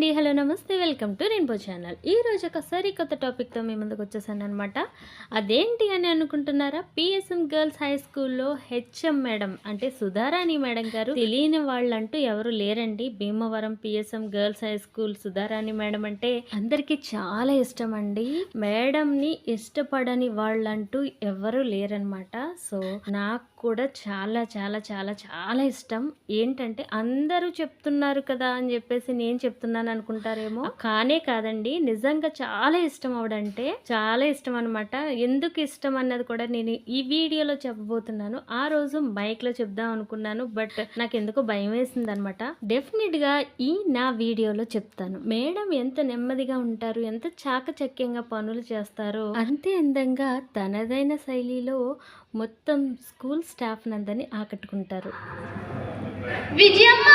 అండి హలో నమస్తే welcome to rainbow channel. ఈ రోజు ఒక సరికొత్త టాపిక్తో మీ ముందుకు వచ్చేసాను అనమాట అదేంటి అని అనుకుంటున్నారా? పిఎస్ఎం గర్ల్స్ హై స్కూల్లో హెచ్ఎం మేడం అంటే సుధారాణి మేడం గారు. తెలియని వాళ్ళంటూ ఎవరు లేరండి. Bhimavaram PSM girls high school Sudharani madam అంటే అందరికీ చాలా ఇష్టం అండి. మేడంని ఇష్టపడని వాళ్ళంటూ ఎవరు లేరనమాట సో నాకు కూడా చాలా చాలా చాలా చాలా ఇష్టం. ఏంటంటే అందరూ చెప్తున్నారు కదా అని చెప్పేసి నేను చెప్తున్నాను అనుకుంటారేమో. కానే కాదండి నిజంగా చాలా ఇష్టం ఆవిడంటే చాలా ఇష్టం అనమాట ఎందుకు ఇష్టం అన్నది కూడా నేను ఈ వీడియోలో చెప్పబోతున్నాను. ఆ రోజు బైక్లో చెప్దాం అనుకున్నాను బట్ నాకు ఎందుకో భయం వేసింది అనమాట డెఫినెట్గా ఈ నా వీడియోలో చెప్తాను. మేడం ఎంత నెమ్మదిగా ఉంటారు ఎంత చాకచక్యంగా పనులు చేస్తారో అంతే అందంగా తనదైన శైలిలో మొత్తం స్కూల్ స్టాఫ్ నందని ఆకట్టుకుంటారు. విజయమ్మ!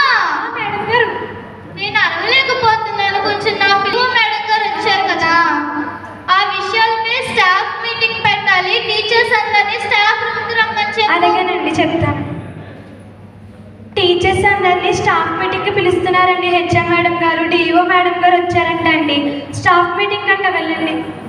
మేడం గారు. నేను కొంచెం నా పిల్లలు మేడం గారు వచ్చారు కదా. ఆ విషయాలపై స్టాఫ్ మీటింగ్ పెట్టాలి. టీచర్స్ అందరినీ స్టాఫ్ రూమ్కి రమ్మని చెప్తాను. టీచర్స్ అందరినీ స్టాఫ్ మీటింగ్కి పిలుస్తున్నారండి HM madam garu DO madam garu వచ్చారంట అండి స్టాఫ్ మీటింగ్ అంట వెళ్ళండి.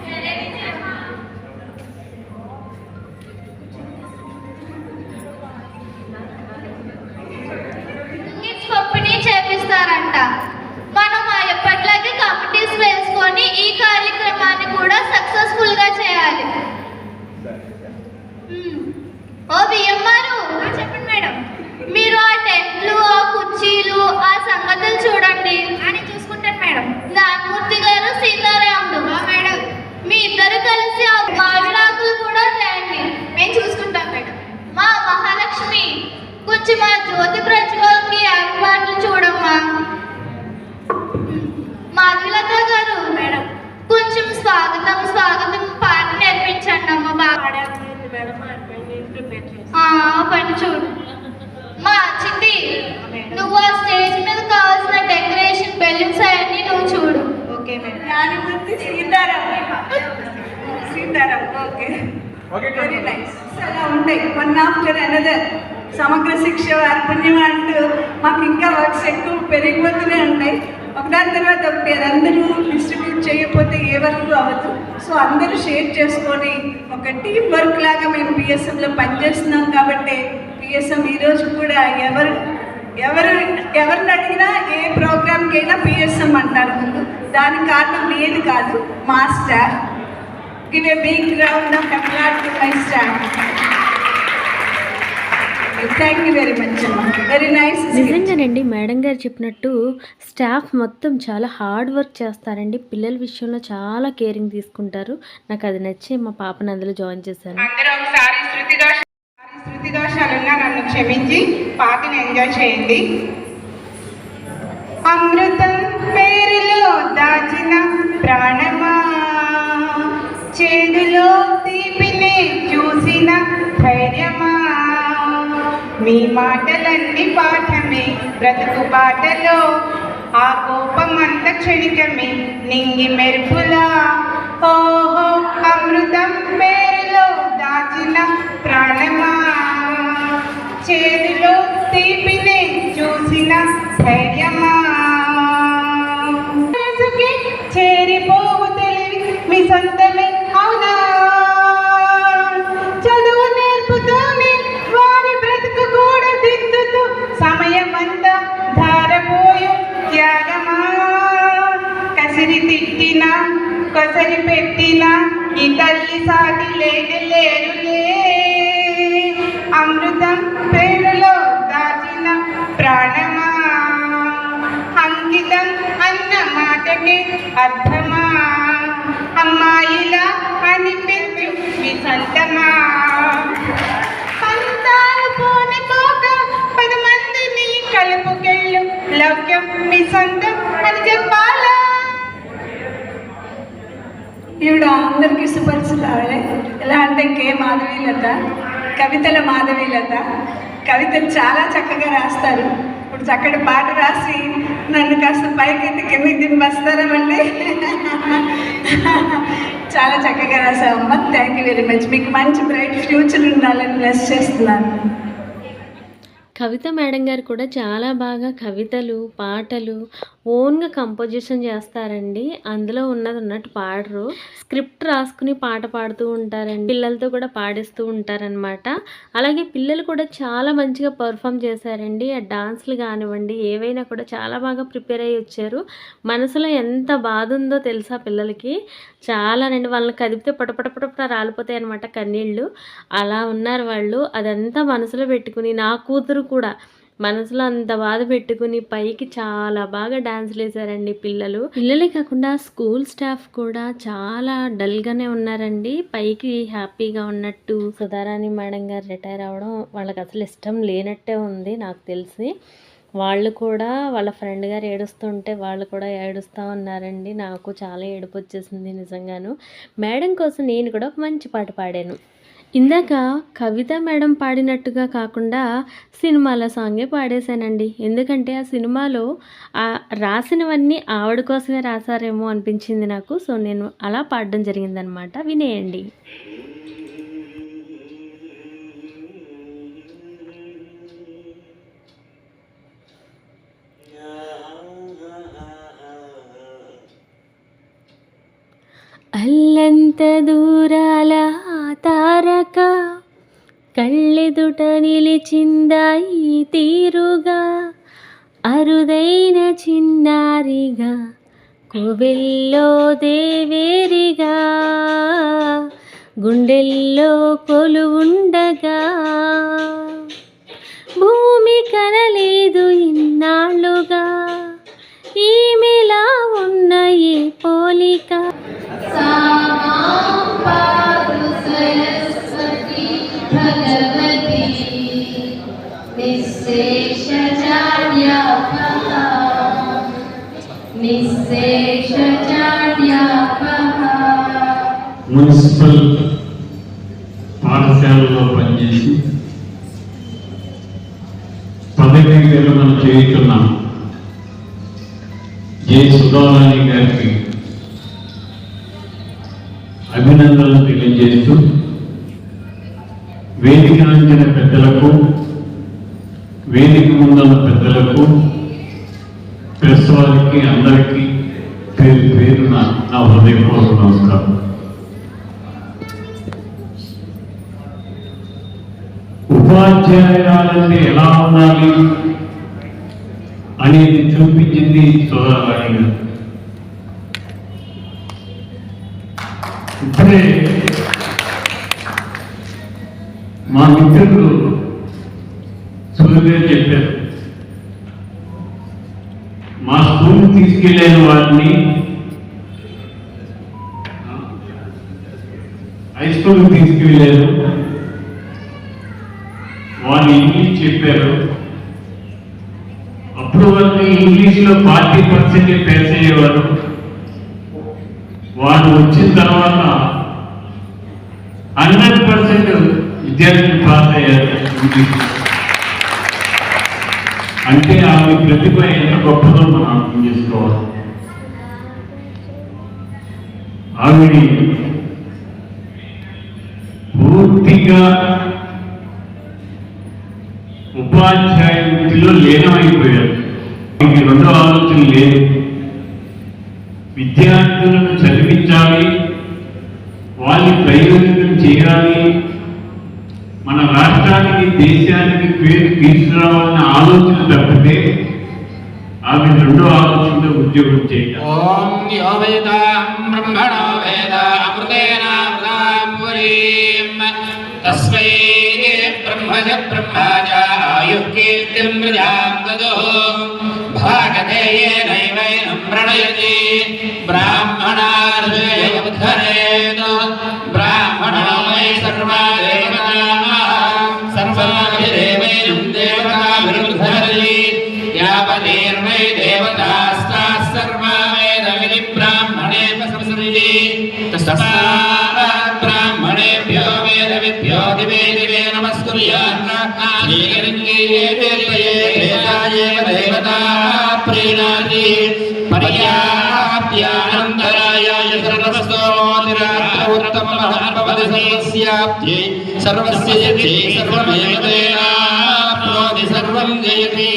మాధవిలత గారు మేడం. కొంచెం స్వాగతం స్వాగతం పాట నేర్పించండి అమ్మ బాగా ఆ, పని చూడు. మా చిట్టి నువ్వు ఆ స్టేజ్ మీద కావాల్సిన డెకరేషన్ బెలూన్స్ అవన్నీ నువ్వు చూడు. Okay madam. Gnanamurthy Sitaram. Sitaram okay. Very nice అలా ఉంటాయి. One after another Samagra Shiksha వార్పుణ్యం అంటూ మాకు ఇంకా వర్క్స్ ఎక్కువ పెరిగిపోతూనే ఉంటాయి ఒకదాని తర్వాత ఒకటి అందరూ డిస్ట్రిబ్యూట్ చేయకపోతే ఏ వర్క్ అవ్వదు. సో అందరూ షేర్ చేసుకొని ఒక టీం వర్క్ లాగా మేము పిఎస్ఎంలో పనిచేస్తున్నాం కాబట్టి పిఎస్ఎం ఈరోజు కూడా ఎవరు ఎవరు ఎవరిని అడిగినా ఏ ప్రోగ్రామ్కి అయినా పిఎస్ఎం అంటారు ముందు. దానికి కారణం నేను కాదు మా staff give a big round of applause to my staff thank you very much very nice నిజంగానండి మేడం గారు చెప్పినట్టు స్టాఫ్ మొత్తం చాలా హార్డ్ వర్క్ చేస్తారండి. పిల్లల విషయంలో చాలా కేరింగ్ తీసుకుంటారు. నాకు అది నచ్చి మా పాపను అందులో జాయిన్ చేశాను. శృతి దోషాలున్నా నన్ను క్షమించి పాటను ఎంజాయ్ చేయండి. అమృతం పేరులో దాచిన ప్రాణమా? చేదులో తీపినే చూసిన మీ మాటలన్నీ పాఠమే. బ్రతుకు బాటలో ఆ కోపమంత క్షణికమే. నింగి మెరుపులా ఓహో అమృతం పేరులో దాచిన ప్రాణమా. చేతిలో తీపినే చూసిన ధైర్యమా. కసరి పెట్టినా ఈ తల్లి సాటి లేని లేరులే అమృతం పేరులో దాచిన ప్రాణమా. అంకితం అన్న మాటకి అర్థమా. అమ్మాయిలా అనిపించు మీ సంతమా పంతాలు పది మందిని కలుపుకెళ్ళు. లవ్యం మీ సొంతం అని చెప్పాలి? ఈవిడ అందరికీ సుపరిచితాలే ఎలా అంటే కే. మాధవీలత కవితల మాధవీలత కవితలు చాలా చక్కగా రాస్తారు. ఇప్పుడు చక్కటి పాట రాసి నన్ను కాస్త పైకి కిందకి దింపేస్తారమండి చాలా చక్కగా రాసామమ్మ థ్యాంక్ యూ వెరీ మచ్ మీకు మంచి బ్రైట్ ఫ్యూచర్ ఉండాలని బ్లెస్ చేస్తున్నాను. కవిత మేడం గారు కూడా చాలా బాగా కవితలు పాటలు ఓన్గా కంపోజిషన్ చేస్తారండి. అందులో ఉన్నది ఉన్నట్టు పాడరు. స్క్రిప్ట్ రాసుకుని పాట పాడుతూ ఉంటారండి. పిల్లలతో కూడా పాడిస్తూ ఉంటారనమాట అలాగే పిల్లలు కూడా చాలా మంచిగా పర్ఫామ్ చేశారండి. ఆ డాన్స్లు కానివ్వండి ఏవైనా కూడా చాలా బాగా ప్రిపేర్ అయ్యి వచ్చారు. మనసులో ఎంత బాధ ఉందో తెలుసా పిల్లలకి? చాలానండి వాళ్ళని కదిపితే పటపట రాలిపోతాయి అనమాట కన్నీళ్ళు. అలా ఉన్నారు వాళ్ళు. అదంతా మనసులో పెట్టుకుని నా కూతురు కూడా మనసులో అంత బాధ పెట్టుకుని పైకి చాలా బాగా డాన్స్లు వేశారండి పిల్లలు. పిల్లలే కాకుండా స్కూల్ స్టాఫ్ కూడా చాలా డల్గానే ఉన్నారండి. పైకి హ్యాపీగా ఉన్నట్టు సుధారాణి మేడం గారు రిటైర్ అవ్వడం వాళ్ళకి అసలు ఇష్టం లేనట్టే ఉంది నాకు తెలిసి. వాళ్ళు కూడా వాళ్ళ ఫ్రెండ్ గారు ఏడుస్తుంటే వాళ్ళు కూడా ఏడుస్తూ ఉన్నారండి. నాకు చాలా ఏడుపు వచ్చేసింది నిజంగాను. మేడం కోసం నేను కూడా ఒక మంచి పాట పాడాను. ఇందాక కవిత మేడం పాడినట్టుగా కాకుండా సినిమాల సాంగే పాడేశానండి. ఎందుకంటే ఆ సినిమాలో ఆ రాసినవన్నీ ఆవిడ కోసమే రాశారేమో అనిపించింది నాకు. సో నేను అలా పాడడం జరిగిందనమాట. వినేయండి. కళ్ళంత దూరాల తారక కళ్ళెదుట నిలిచిందాయి తీరుగా? అరుదైన చిన్నారిగా కోవెల్లో దేవేరిగా గుండెల్లో కొలువుండగా. అభినందనలు తెలియజేస్తూ వేదిక అంచిన పెద్దలకు వేదిక ముందున్న పెద్దలకు ప్రెస్ వారికి అందరికీ పేరు పేరున నా హృదయపూర్వక నమస్కారం. ఉపాధ్యాయురాలంటే ఎలా ఉండాలి అనేది చూపించింది సోదరాణి గారు. ఇప్పుడే మా మిత్రులు సులువుగా చెప్పారు. మా స్కూల్ తీసుకెళ్ళిన వారిని హై స్కూల్ తీసుకెళ్ళారు వాళ్ళు ఇంగ్లీష్ చెప్పారు. అప్పుడు వరకు ఇంగ్లీష్లో ఫార్టీ పర్సెంట్ పేస్ అయ్యేవారు వాళ్ళు వచ్చిన తర్వాత హండ్రెడ్ పర్సెంట్ విద్యార్థులు పాస్ అయ్యారు. అంటే ఆమె ప్రతిభ ఎంత గొప్పదో మనం అర్థం చేసుకోవాలి. ఆవిడ పూర్తిగా ఉపాధ్యాయ వృత్తిలో లీనమైపోయారు. మీకు రెండో ఆలోచన లేదు. విద్యార్థులను చదివించాలి. వాళ్ళని ప్రయోజనం చేయాలి. మన రాష్ట్రానికి దేశానికి పేరు తీసుకురావాలన్న ఆలోచన తప్పితే ఆమె రెండో ఆలోచనతో ఉద్యోగం చేయటం प्रीणाति पर्याप्त्यानन्तराय सर्वस्तोतिरात्तमः भवति सर्वस्याप्त्यै सर्वस्य यति सर्वमेव तेनाप्नोति सर्वं जयति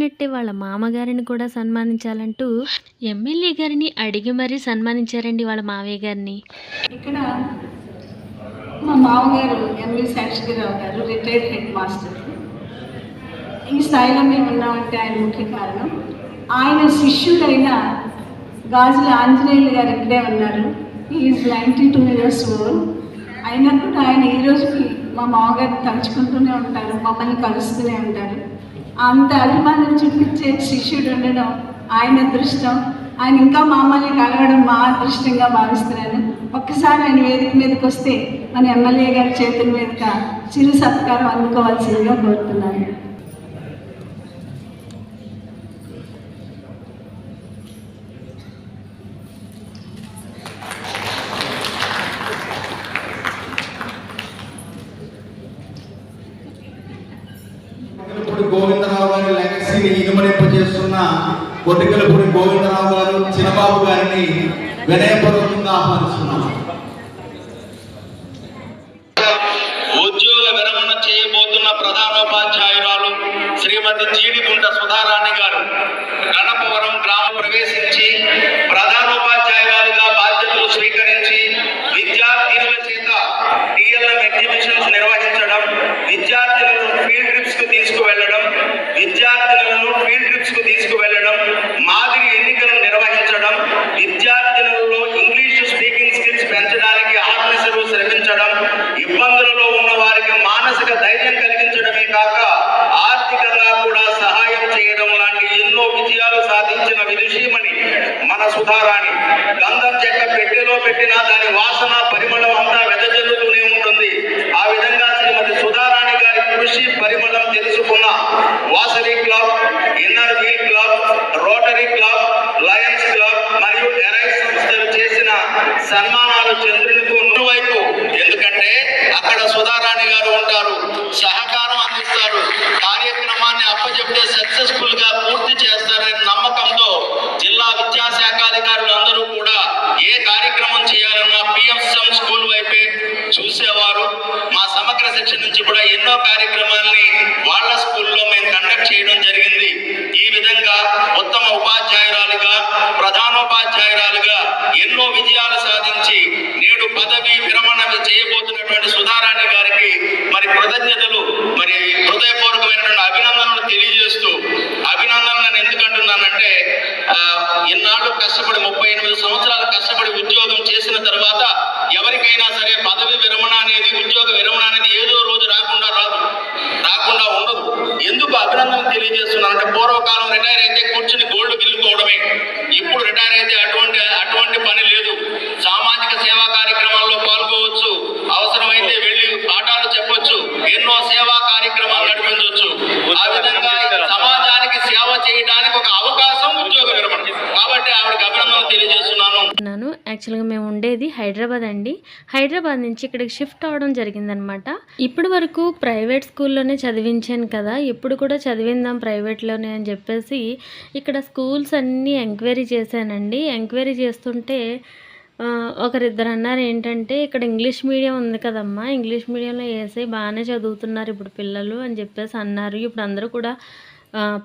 చేసినట్టే వాళ్ళ మామగారిని కూడా సన్మానించాలంటూ ఎమ్మెల్యే గారిని అడిగి మరీ సన్మానించారండి వాళ్ళ మావయ్య గారిని. ఇక్కడ మా మామగారు ఎంవి శేషగిరిరావు గారు రిటైర్డ్ హెడ్ మాస్టర్ ఈ స్థాయిలో మేము ఉన్నామంటే ఆయన ముఖ్య కారణం. ఆయన శిష్యుడైన గాజుల ఆంజనేయులు గారు ఇక్కడే ఉన్నారు. Is ninety two years old అయినా కూడా ఆయన ఈ రోజుకి మా మామగారు తలుచుకుంటూనే ఉంటారు మమ్మల్ని కలుస్తూనే ఉంటారు. అంత అభిమానం చూపించే శిష్యుడు ఉండడం ఆయన అదృష్టం. ఆయన ఇంకా మమ్మల్ని కలవడం మా అదృష్టంగా భావిస్తున్నాను. ఒక్కసారి ఆయన వేదిక మీదకి వస్తే మన ఎమ్మెల్యే గారి చేతుల మీదుగా చిరు సత్కారం అందుకోవాల్సిందిగా కోరుతున్నాను. కొట్టికలపూడి గోవిందరావు గారి ఇనుమరింపజేస్తున్న కొట్టికలపూడి గోవిందరావు గారు చిన్నబాబు గారిని వినయపూర్వకంగా ఆహ్వానిస్తున్నాం. ఉద్యోగ విరమణ చేయబోతున్న ప్రధానోపాధ్యాయురాలు శ్రీమతి జీడిగుంట సుధారాణి గారు. గణపవరం గ్రామం ప్రవేశించి ఆత్మశరు ఇబ్బందులలో ఉన్న వారికి మానసిక ధైర్యం కలిగించడమే కాక ఆర్థికంగా కూడా సహాయం చేయడం లాంటి ఎన్నో విజయాలు సాధించిన విదుషీమణి మన సుధారాణి. గంధం చెక్క పెట్టెలో పెట్టినా దాని వాసన పరిమళం అంతా వెదజల్లుతూనే ఉంటుంది. ఆ విధంగా శ్రీమతి సుధారాణి గారి కృషి పరిమళం తెలుసుకున్న Vasavi Club Inner Wheel Club Rotary Club Lions Club మరియు ఎరైస్ సంస్థలు చేసిన సన్మానాలు చంద్రుని అక్కడ సుధారాణి గారు ఉంటారు. సహకారం అందిస్తారు. కార్యక్రమాన్ని అప్పచెప్తే ఎందుకు అభినందనలు తెలియజేస్తున్నానంటే పూర్వకాలం రిటైర్ అయితే కూర్చుని గోల్డ్ గిల్లుకోవడమే ఇప్పుడు రిటైర్ అయితే అటువంటి అటువంటి పని లేదు సామాజిక సేవా కార్యక్రమాల్లో పాల్గొవచ్చు అవసరమైతే వెళ్ళి పాఠాలు చెప్పొచ్చు ఎన్నో సేవా కార్యక్రమాలు నడిపించవచ్చు ఆ విధంగా సమాజానికి సేవ చేయడానికి ఒక అవకాశం ఉద్యోగ విరమణ కాబట్టి ఆవిడకి అభినందన తెలియజేస్తున్నాను ఉన్నాను యాక్చువల్గా మేము ఉండేది హైదరాబాద్ అండి. హైదరాబాద్ నుంచి ఇక్కడికి షిఫ్ట్ అవడం జరిగిందనమాట. ఇప్పటి వరకు ప్రైవేట్ స్కూల్లోనే చదివించాను కదా. ఇప్పుడు కూడా చదివిందాం ప్రైవేట్లోనే అని చెప్పేసి ఇక్కడ స్కూల్స్ అన్నీ ఎంక్వైరీ చేశానండి. ఎంక్వైరీ చేస్తుంటే ఒకరిద్దరు అన్నారు ఏంటంటే ఇక్కడ ఇంగ్లీష్ మీడియం ఉంది కదమ్మా. ఇంగ్లీష్ మీడియంలో వేసి బాగానే చదువుతున్నారు ఇప్పుడు పిల్లలు అని చెప్పేసి అన్నారు. ఇప్పుడు అందరూ కూడా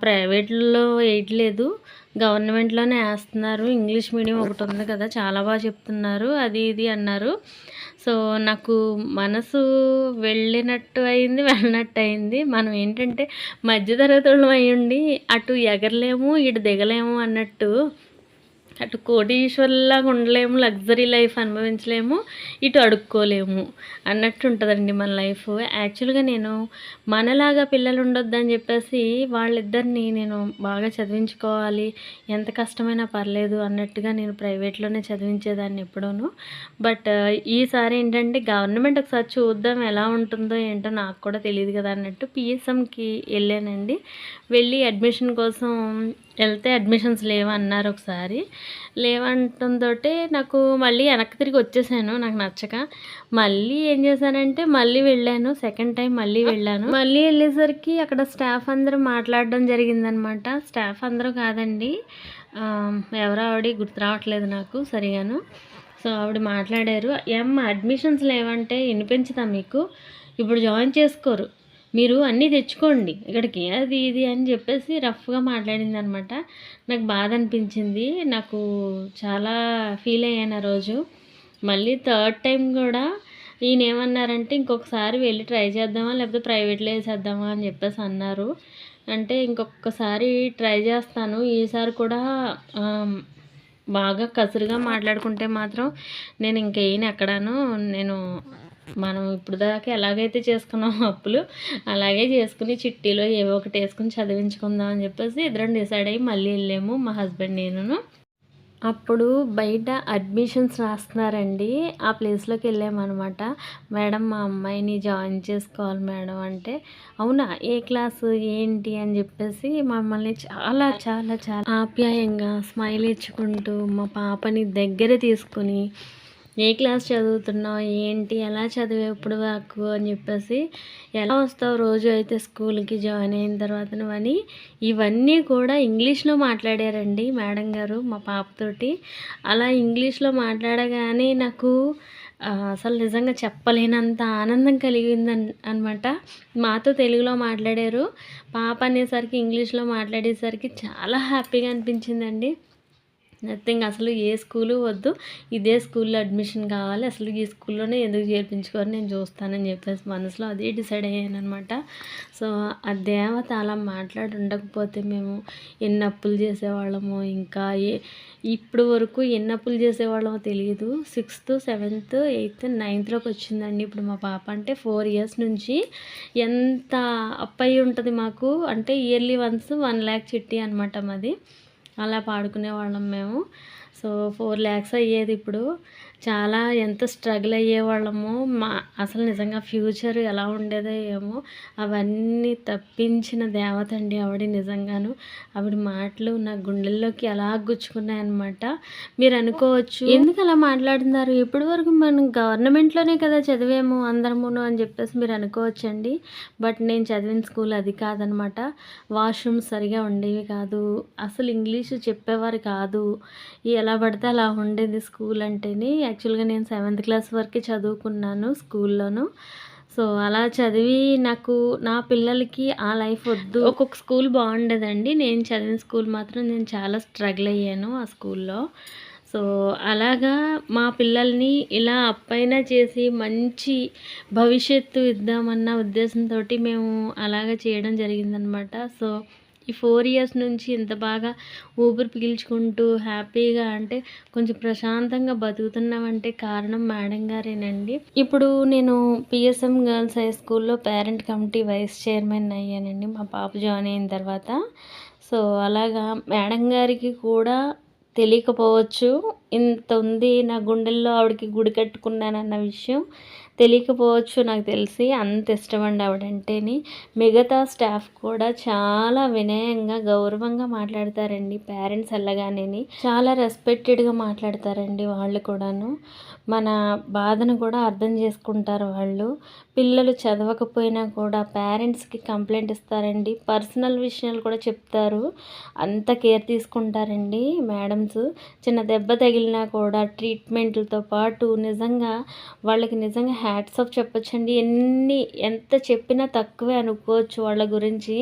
ప్రైవేట్లో వేయట్లేదు గవర్నమెంట్లోనే వేస్తున్నారు. ఇంగ్లీష్ మీడియం ఒకటి ఉంది కదా చాలా బాగా చెప్తున్నారు. అది ఇది అన్నారు. సో నాకు మనసు వెళ్ళినట్టు అయింది వెళ్ళినట్టు అయింది. మనం ఏంటంటే మధ్యతరగతి వాళ్ళం అయ్యుండి అటు ఎగరలేము ఇటు దిగలేము అన్నట్టు అటు కోటీశ్వర్లాగా ఉండలేము లగ్జరీ లైఫ్ అనుభవించలేము ఇటు అడుక్కోలేము అన్నట్టు ఉంటుందండి మన లైఫ్. యాక్చువల్గా నేను మనలాగా పిల్లలు ఉండొద్దని చెప్పేసి వాళ్ళిద్దరిని నేను బాగా చదివించుకోవాలి ఎంత కష్టమైనా పర్లేదు అన్నట్టుగా నేను ప్రైవేట్లోనే చదివించేదాన్ని ఎప్పుడూను. బట్ ఈసారి ఏంటంటే గవర్నమెంట్ ఒకసారి చూద్దాం ఎలా ఉంటుందో ఏంటో నాకు కూడా తెలియదు కదా అన్నట్టు పిఎస్ఎంకి వెళ్ళానండి. వెళ్ళి అడ్మిషన్ కోసం వెళ్తే అడ్మిషన్స్ లేవన్నారు ఒకసారి. లేవంటంతో నాకు మళ్ళీ వెనక్కి తిరిగి వచ్చేసాను నాకు నచ్చక. మళ్ళీ ఏం చేశానంటే మళ్ళీ వెళ్ళాను. సెకండ్ టైం మళ్ళీ వెళ్ళాను. మళ్ళీ వెళ్ళేసరికి అక్కడ స్టాఫ్ అందరూ మాట్లాడడం జరిగిందనమాట. స్టాఫ్ అందరూ కాదండి ఎవరో ఆవిడ గుర్తు రావట్లేదు నాకు సరిగాను. సో ఆవిడ మాట్లాడారు ఏం అడ్మిషన్స్ లేవంటే వినిపించదా మీకు? ఇప్పుడు జాయిన్ చేసుకోరు. మీరు అన్నీ తెచ్చుకోండి. ఇక్కడికి అది ఇది అని చెప్పేసి రఫ్గా మాట్లాడింది అనమాట నాకు బాధ అనిపించింది. నాకు చాలా ఫీల్ అయ్యాను ఆ రోజు. మళ్ళీ థర్డ్ టైం కూడా ఈయన ఏమన్నారంటే ఇంకొకసారి వెళ్ళి ట్రై చేద్దామా లేకపోతే ప్రైవేట్లో వేసేద్దామా అని చెప్పేసి అన్నారు. అంటే ఇంకొకసారి ట్రై చేస్తాను. ఈసారి కూడా బాగా కసురుగా మాట్లాడుకుంటే మాత్రం నేను ఇంకేయను ఎక్కడాను నేను మనం ఇప్పుడు దాకా ఎలాగైతే చేసుకున్నాం అప్పులు అలాగే చేసుకుని చిట్టీలో ఏవో ఒకటి వేసుకుని చదివించుకుందాం అని చెప్పేసి ఇద్దరం డిసైడ్ అయ్యి మళ్ళీ వెళ్ళాము మా హస్బెండ్ నేను అప్పుడు బయట అడ్మిషన్స్ రాస్తున్నారండి. ఆ ప్లేస్లోకి వెళ్ళామన్నమాట. మేడం మా అమ్మాయిని జాయిన్ చేసుకోవాలి మేడం అంటే అవునా? ఏ క్లాసు? ఏంటి? అని చెప్పేసి మమ్మల్ని చాలా చాలా చాలా ఆప్యాయంగా స్మైల్ ఇచ్చుకుంటూ మా పాపని దగ్గర తీసుకుని ఏ క్లాస్ చదువుతున్నావు? ఏంటి? ఎలా చదివే ఇప్పుడు వరకు అని చెప్పేసి ఎలా వస్తావు రోజు అయితే స్కూల్కి జాయిన్ అయిన తర్వాత నువ్వని ఇవన్నీ కూడా ఇంగ్లీష్లో మాట్లాడారండి మేడం గారు మా పాపతోటి అలా ఇంగ్లీష్లో మాట్లాడగానే నాకు అసలు నిజంగా చెప్పలేనంత ఆనందం కలిగింది అనమాట మాతో తెలుగులో మాట్లాడారు. పాప అనేసరికి ఇంగ్లీష్లో మాట్లాడేసరికి చాలా హ్యాపీగా అనిపించిందండి. నథింగ్ అసలు ఏ స్కూలు వద్దు. ఇదే స్కూల్లో అడ్మిషన్ కావాలి. అసలు ఈ స్కూల్లోనే ఎందుకు చేర్పించుకొని నేను చూస్తానని చెప్పేసి మనసులో అదే డిసైడ్ అయ్యాను అనమాట సో ఆ దేవత అలా మాట్లాడి ఉండకపోతే మేము ఎన్ని అప్పులు చేసేవాళ్ళమో ఇంకా ఏ ఇప్పుడు వరకు ఎన్ని అప్పులు చేసేవాళ్ళమో తెలియదు. సిక్స్త్ సెవెంత్ ఎయిత్ నైన్త్లోకి వచ్చిందండి. ఇప్పుడు మా పాప అంటే ఫోర్ ఇయర్స్ నుంచి ఎంత అప్ అయి ఉంటుంది మాకు? అంటే ఇయర్లీ వన్స్ వన్ ల్యాక్ చిట్టి అనమాట మాది. అలా పాడుకునే వాళ్ళం మేము. సో ఫోర్ ల్యాక్స్ అయ్యేది ఇప్పుడు. చాలా ఎంత స్ట్రగుల్ అయ్యేవాళ్ళమో మా అసలు నిజంగా ఫ్యూచర్ ఎలా ఉండేదో ఏమో అవన్నీ తప్పించిన దేవత అండి ఆవిడ నిజంగాను. ఆవిడ మాటలు నా గుండెల్లోకి ఎలా గుచ్చుకున్నాయన్నమాట. మీరు అనుకోవచ్చు. ఎందుకు అలా మాట్లాడుతున్నారు? ఇప్పటి వరకు మనం గవర్నమెంట్లోనే కదా చదివేము అందరమును అని చెప్పేసి మీరు అనుకోవచ్చండి. బట్ నేను చదివిన స్కూల్ అది కాదనమాట వాష్రూమ్ సరిగా ఉండేవి కాదు. అసలు ఇంగ్లీషు చెప్పేవారు కాదు. ఎలా పడితే అలా ఉండేది స్కూల్ అంటేనే యాక్చువల్గా నేను సెవెంత్ క్లాస్ వరకే చదువుకున్నాను స్కూల్లోను. సో అలా చదివి నాకు నా పిల్లలకి ఆ లైఫ్ వద్దు. ఒక్కొక్క స్కూల్ బాగుండేదండి. నేను చదివిన స్కూల్ మాత్రం నేను చాలా స్ట్రగుల్ అయ్యాను ఆ స్కూల్లో. సో అలాగా మా పిల్లల్ని ఇలా అప్పైనా చేసి మంచి భవిష్యత్తు ఇద్దామన్న ఉద్దేశంతో మేము అలాగా చేయడం జరిగిందనమాట. సో ఈ ఫోర్ ఇయర్స్ నుంచి ఇంత బాగా ఊపిరి పీల్చుకుంటూ హ్యాపీగా అంటే కొంచెం ప్రశాంతంగా బతుకుతున్నామంటే కారణం మేడం గారేనండి. ఇప్పుడు నేను పిఎస్ఎం గర్ల్స్ హై స్కూల్లో పేరెంట్ కమిటీ వైస్ చైర్మన్ అయ్యానండి. మా పాప జాయిన్ అయిన తర్వాత. సో అలాగా మేడం గారికి కూడా తెలియకపోవచ్చు. ఇంత ఉంది నా గుండెల్లో ఆవిడకి గుడి కట్టుకున్నానన్న విషయం. తెలియకపోవచ్చు నాకు తెలిసి. అంత ఇష్టమండి ఆవిడంటేని. మిగతా స్టాఫ్ కూడా చాలా వినయంగా గౌరవంగా మాట్లాడతారండి. పేరెంట్స్ వెళ్ళగానేని చాలా రెస్పెక్టెడ్గా మాట్లాడతారండి వాళ్ళు కూడాను. మన బాధను కూడా అర్థం చేసుకుంటారు వాళ్ళు. పిల్లలు చదవకపోయినా కూడా పేరెంట్స్కి కంప్లైంట్ ఇస్తారండి. పర్సనల్ విషయాలు కూడా చెప్తారు. అంత కేర్ తీసుకుంటారండి మేడమ్స్. చిన్న దెబ్బ తగిలినా కూడా ట్రీట్మెంట్లతో పాటు నిజంగా వాళ్ళకి నిజంగా హ్యాట్స్ ఆఫ్ చెప్పొచ్చండి. ఎన్ని ఎంత చెప్పినా తక్కువే అనుకోవచ్చు వాళ్ళ గురించి.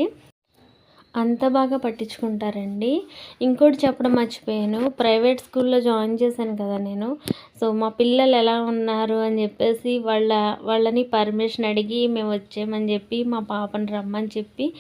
అంత బాగా పట్టించుకుంటారండి. ఇంకోటి చెప్పడం మర్చిపోయాను. ప్రైవేట్ స్కూల్లో జాయిన్ చేశాను కదా నేను. సో మా పిల్లలు ఎలా ఉన్నారు అని చెప్పేసి వాళ్ళ వాళ్ళని పర్మిషన్ అడిగి మేము వచ్చామని చెప్పి మా పాపని రమ్మని చెప్పి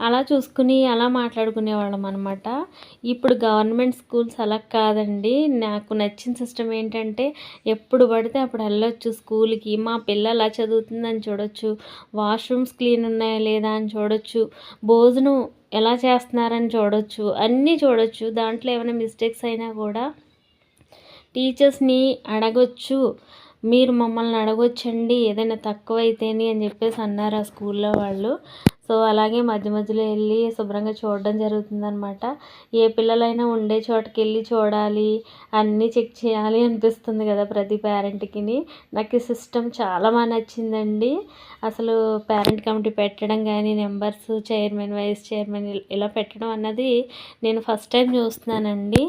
అలా చూసుకుని అలా మాట్లాడుకునేవాళ్ళం అనమాట ఇప్పుడు గవర్నమెంట్ స్కూల్స్ అలా కాదండి. నాకు నచ్చిన సిస్టమ్ ఏంటంటే ఎప్పుడు పడితే అప్పుడు వెళ్ళొచ్చు స్కూల్కి. మా పిల్ల అలా చదువుతుందని చూడొచ్చు. వాష్రూమ్స్ క్లీన్ ఉన్నాయా లేదా అని చూడొచ్చు. భోజనం ఎలా చేస్తున్నారని చూడొచ్చు. అన్నీ చూడొచ్చు. దాంట్లో ఏమైనా మిస్టేక్స్ అయినా కూడా టీచర్స్ని అడగొచ్చు. మీరు మమ్మల్ని అడగొచ్చండి ఏదైనా తక్కువ అయితేని అని చెప్పేసి అన్నారు ఆ స్కూల్లో వాళ్ళు. సో అలాగే మధ్య మధ్యలో వెళ్ళి శుభ్రంగా చూడడం జరుగుతుందనమాట ఏ పిల్లలైనా ఉండే చోటకి వెళ్ళి చూడాలి అన్నీ చెక్ చేయాలి అనిపిస్తుంది కదా ప్రతి పేరెంట్కిని. నాకు ఈ సిస్టమ్ చాలా బాగా నచ్చిందండి. అసలు పేరెంట్ కమిటీ పెట్టడం కానీ నెంబర్స్ చైర్మన్ వైస్ చైర్మన్ ఇలా పెట్టడం అన్నది నేను ఫస్ట్ టైం చూస్తున్నానండి.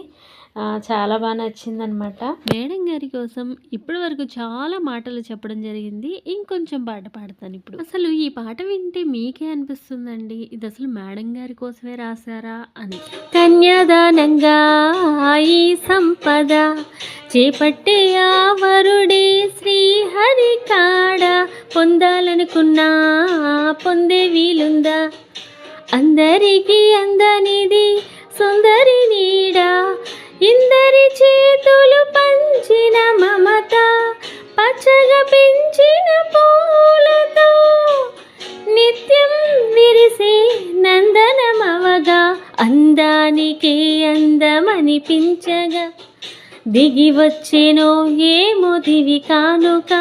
చాలా బాగా నచ్చిందనమాట. మేడం గారి కోసం ఇప్పటి వరకు చాలా మాటలు చెప్పడం జరిగింది. ఇంకొంచెం పాట పాడతాను ఇప్పుడు. అసలు ఈ పాట వింటే మీకే అనిపిస్తుందండి. ఇది అసలు మేడం గారి కోసమే రాశారా అని. కన్యాదానంగా ఈ సంపద చేపట్టే ఆ వరుడే శ్రీహరి కాడ. పొందాలనుకున్నా పొందే వీలుందా? అందరికీ అందనిది అందమనిపించగా దిగి వచ్చెనో ఏమో దివి కానుక.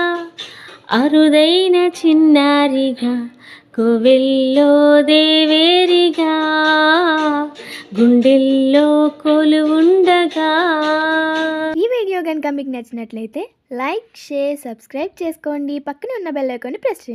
అరుదైన చిన్నారిగా కోవెల్లో దేవేరిగా గుండెల్లో కొలువుండగా. ఈ వీడియో కనుక మీకు నచ్చినట్లయితే లైక్ షేర్ సబ్స్క్రైబ్ చేసుకోండి. పక్కన ఉన్న బెల్ ఐకాన్ని ప్రెస్ చేయండి.